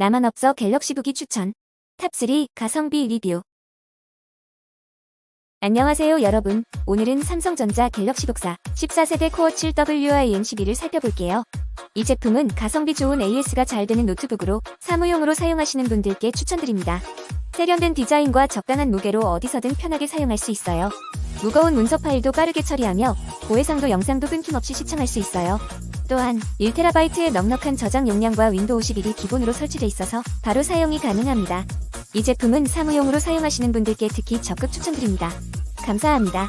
나만 없어 갤럭시 북이 추천. 탑3 가성비 리뷰. 안녕하세요 여러분. 오늘은 삼성전자 갤럭시 북사 14세대 코어 7WIN12를 살펴볼게요. 이 제품은 가성비 좋은 AS가 잘 되는 노트북으로 사무용으로 사용하시는 분들께 추천드립니다. 세련된 디자인과 적당한 무게로 어디서든 편하게 사용할 수 있어요. 무거운 문서 파일도 빠르게 처리하며 고해상도 영상도 끊김없이 시청할 수 있어요. 또한 1TB의 넉넉한 저장 용량과 윈도우 11이 기본으로 설치돼 있어서 바로 사용이 가능합니다. 이 제품은 사무용으로 사용하시는 분들께 특히 적극 추천드립니다. 감사합니다.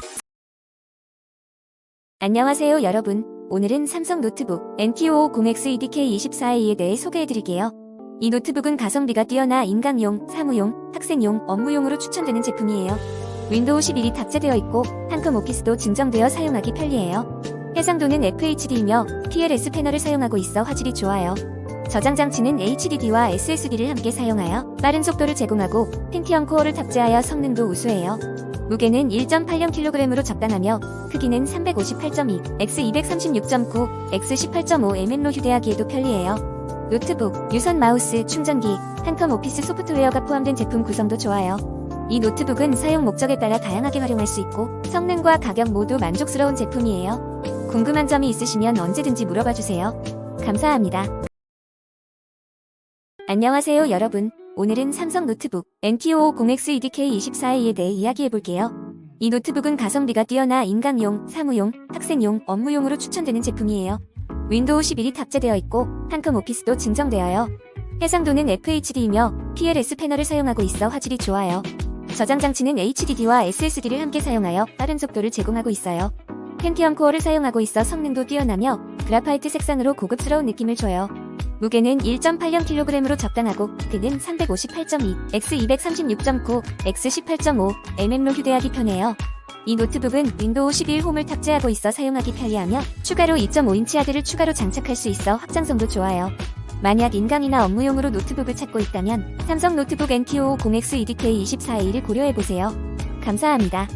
안녕하세요 여러분. 오늘은 삼성 노트북 NT550X EDK24A에 대해 소개해드릴게요. 이 노트북은 가성비가 뛰어나 인강용, 사무용, 학생용, 업무용으로 추천되는 제품이에요. 윈도우 11이 탑재되어 있고 한컴 오피스도 증정되어 사용하기 편리해요. 해상도는 FHD이며 PLS 패널을 사용하고 있어 화질이 좋아요. 저장 장치는 HDD와 SSD를 함께 사용하여 빠른 속도를 제공하고 펜티엄 코어를 탑재하여 성능도 우수해요. 무게는 1.80kg으로 적당하며 크기는 358.2, x 236.9, x 18.5mm로 휴대하기에도 편리해요. 노트북, 유선 마우스, 충전기, 한컴 오피스 소프트웨어가 포함된 제품 구성도 좋아요. 이 노트북은 사용 목적에 따라 다양하게 활용할 수 있고 성능과 가격 모두 만족스러운 제품이에요. 궁금한 점이 있으시면 언제든지 물어봐 주세요. 감사합니다. 안녕하세요 여러분. 오늘은 삼성 노트북 NT550X EDK24A에 대해 이야기해 볼게요. 이 노트북은 가성비가 뛰어나 인강용, 사무용, 학생용, 업무용으로 추천되는 제품이에요. 윈도우 11이 탑재되어 있고 한컴 오피스도 증정되어요. 해상도는 FHD이며 PLS 패널을 사용하고 있어 화질이 좋아요. 저장 장치는 HDD와 SSD를 함께 사용하여 빠른 속도를 제공하고 있어요. 펜티엄 코어를 사용하고 있어 성능도 뛰어나며 그라파이트 색상으로 고급스러운 느낌을 줘요. 무게는 1.80kg으로 적당하고 크기는 358.2, x 236.9, x 18.5, mm로 휴대하기 편해요. 이 노트북은 윈도우 11 홈을 탑재하고 있어 사용하기 편리하며 추가로 2.5인치 하드를 추가로 장착할 수 있어 확장성도 좋아요. 만약 인강이나 업무용으로 노트북을 찾고 있다면 삼성 노트북 NT550X EDK24A를 고려해보세요. 감사합니다.